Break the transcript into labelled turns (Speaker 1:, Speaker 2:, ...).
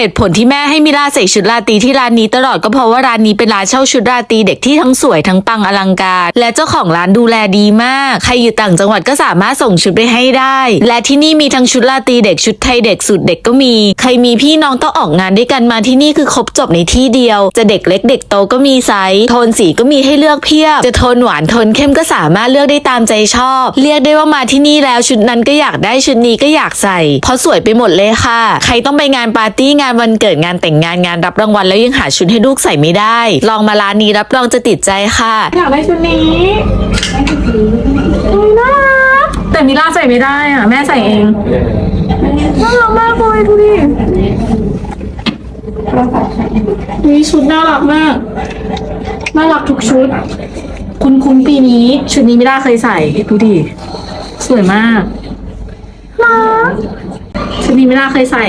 Speaker 1: เหตุผลที่แม่ให้มิลาใส่ชุดราตรีที่ร้านนี้ตลอดก็เพราะว่าร้านนี้เป็นร้านเช่าชุดราตรีเด็กที่ทั้งสวยทั้งปังอลังการ และเจ้าของร้านดูแลดีมาก ใครอยู่ต่างจังหวัดก็สามารถส่งชุดไปให้ได้ และที่นี่มีทั้งชุดราตรีเด็กชุดไทยเด็กสุดเด็กก็มี ใครมีพี่น้องต้องออกงานด้วยกันมาที่นี่คือครบจบในที่เดียว จะเด็กเล็กเด็กโตก็มีไซส์โทนสีก็มีให้เลือกเพียบ จะโทนหวานโทนเข้มก็สามารถเลือกได้ตามใจชอบ เรียกได้ว่ามาที่นี่แล้วชุดนั้นก็อยากได้ชุดนี้ก็อยากใส่เพราะสวยไปหมดเลยค่ะ ใครต้องไปงานปาร์ตี้งานวันเกิดงานแต่งงานงานรับรางวัลแล้วยังหาชุดให้ลูกใส่ไม่ได้ ลองมาร้านนี้รับรองจะติดใจค่ะ
Speaker 2: อยากได้ชุดนี้อุ๊ยน่ารักแต่มิล่าใส่ไม่ได้อะ แม่ใส่เองน่ารักมากเลยดูดินี่ชุดน่ารักมาก น่ารักทุกชุด คุณคุณปีนี้ ชุดนี้มิล่าเคยใส่ดูดิ สวยมากน่ารักชุดนี้มิล่าเคยใส่